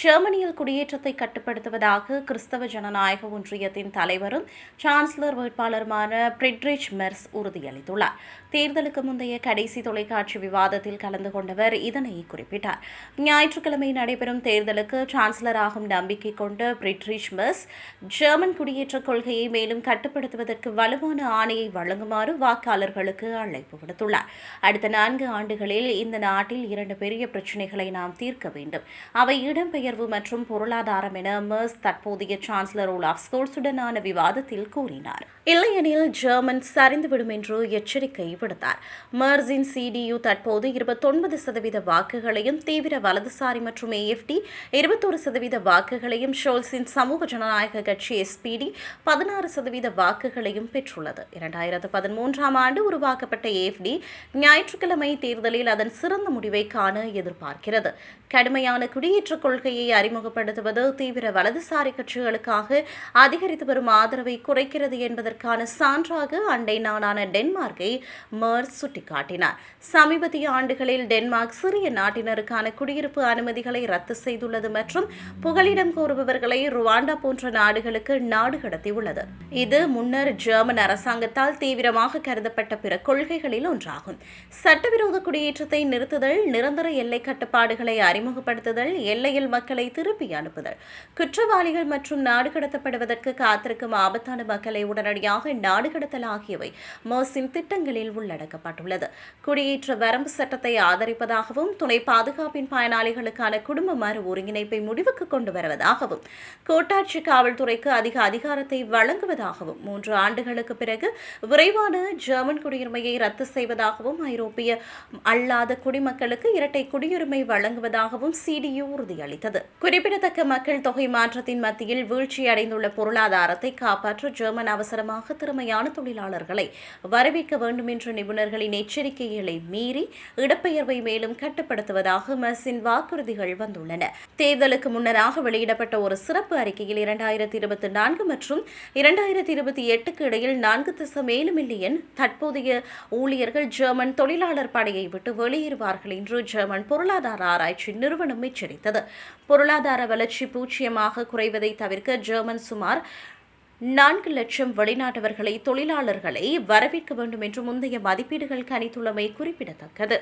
ஜெர்மனியில் குடியேற்றத்தை கட்டுப்படுத்துவதாக கிறிஸ்தவ ஜனநாயக ஒன்றியத்தின் தலைவரும் சான்சலர் வேட்பாளருமான பிரிட்ரிச் மெர்ஸ் உறுதியளித்துள்ளார். தேர்தலுக்கு முந்தைய கடைசி தொலைக்காட்சி விவாதத்தில் கலந்து கொண்டவர் இதனை குறிப்பிட்டார். ஞாயிற்றுக்கிழமை நடைபெறும் தேர்தலுக்கு சான்சலராகும் நம்பிக்கை கொண்ட பிரிட்ரிச் மெர்ஸ் ஜெர்மன் குடியேற்ற கொள்கையை மேலும் கட்டுப்படுத்துவதற்கு வலுவான ஆணையை வழங்குமாறு வாக்காளர்களுக்கு அழைப்பு விடுத்துள்ளார். அடுத்த நான்கு ஆண்டுகளில் இந்த நாட்டில் இரண்டு பெரிய பிரச்சினைகளை நாம் தீர்க்க வேண்டும். அவை உயர்வு மற்றும் பொருளாதாரம் என மெர்ஸ் தற்போதைய சான்சலர் ஓலாஃப் ஸ்கோல்ஸுடனான விவாதத்தில் கூறினார். இல்லையெனில் ஜெர்மன் சரிந்துவிடும் என்று எச்சரிக்கை விடுத்தார். மெர்ஸின் சிடியு தற்போது இருபத்தொன்பது சதவீத வாக்குகளையும் தீவிர வலதுசாரி மற்றும் ஏஎஃப்டி இருபத்தொரு சதவீத வாக்குகளையும் ஷோல்ஸின் சமூக ஜனநாயக கட்சி எஸ்பிடி பதினாறு சதவீத வாக்குகளையும் பெற்றுள்ளது. இரண்டாயிரத்து பதிமூன்றாம் ஆண்டு உருவாக்கப்பட்ட ஏஎஃப்டி ஞாயிற்றுக்கிழமை தேர்தலில் அதன் சிறந்த முடிவை காண எதிர்பார்க்கிறது. கடுமையான குடியேற்ற கொள்கையை அறிமுகப்படுத்துவது தீவிர வலதுசாரி கட்சிகளுக்காக அதிகரித்து வரும் ஆதரவை குறைக்கிறது என்பதற்கான சான்றாக அண்டை நாடான டென்மார்க்கை மர்ஸ் சுட்டிக்காட்டினார். சமீபத்திய ஆண்டுகளில் டென்மார்க் சிறிய நாட்டினருக்கான குடியிருப்பு அனுமதிகளை ரத்து செய்துள்ளது மற்றும் புகலிடம் கோருபவர்களை ருவாண்டா போன்ற நாடுகளுக்கு நாடு கடத்தியுள்ளது. இது முன்னர் ஜெர்மன் அரசாங்கத்தால் தீவிரமாக கருதப்பட்ட பிற கொள்கைகளில் ஒன்றாகும். சட்டவிரோத குடியேற்றத்தை நிறுத்துதல் நிரந்தர எல்லை கட்டுப்பாடுகளை அறிமுகப்படுத்துதல் எல்லையில் மக்களை திருப்பி அனுப்புதல். குற்றவாளிகள் மற்றும் நாடு கடத்தப்படுவதற்கு காத்திருக்கும் ஆபத்தான மக்களை உடனடியாக நாடு கடத்தல் ஆகியவை மோசின் திட்டங்களில் உள்ளடக்கப்பட்டுள்ளது. குடியேற்ற வரம்பு சட்டத்தை ஆதரிப்பதாகவும் துணை பாதுகாப்பின் பயனாளிகளுக்கான குடும்ப மறு ஒருங்கிணைப்பை முடிவுக்கு கொண்டு வருவதாகவும் கோட்டாட்சி காவல்துறைக்கு அதிக அதிகாரத்தை வழங்குவதாகவும் மூன்று ஆண்டுகளுக்கு பிறகு விரைவான ஜெர்மன் குடியுரிமையை ரத்து செய்வதாகவும் ஐரோப்பிய அல்லாத குடிமக்களுக்கு இரட்டை குடியுரிமை வழங்குவதாகவும் சிடியு உறுதியளித்தது. குறிப்பிடத்தக்க மக்கள் தொகை மாற்றத்தின் மத்தியில் வீழ்ச்சியடைந்துள்ள பொருளாதாரத்தை காப்பாற்ற ஜெர்மன் அவசரமாக திறமையான தொழிலாளர்களை வரவேற்க வேண்டும் என்ற நிபுணர்களின் எச்சரிக்கைகளை மீறி இடப்பெயர்வை மேலும் கட்டுப்படுத்துவதாக மெர்சின் வாக்குறுதிகள் வந்துள்ளன. தேர்தலுக்கு முன்னராக வெளியிடப்பட்ட ஒரு சிறப்பு அறிக்கையில் இரண்டாயிரத்தி இருபத்தி நான்கு மற்றும் இரண்டாயிரத்தி இருபத்தி எட்டுக்கு இடையில் நான்கு தசம் ஏழு மில்லியன் தற்போதைய ஊழியர்கள் ஜெர்மன் தொழிலாளர் படையை விட்டு வெளியேறுவார்கள் என்று ஜெர்மன் பொருளாதார ஆராய்ச்சி நிறுவனம் எச்சரித்தது. பொருளாதார வளர்ச்சி பூஜ்ஜியமாக குறைவதை தவிர்க்க ஜெர்மன் சுமார் நான்கு லட்சம் வெளிநாட்டவர்களை தொழிலாளர்களை வரவேற்க வேண்டும் என்று முந்தைய மதிப்பீடுகள் கணித்துள்ளமை குறிப்பிடத்தக்கது.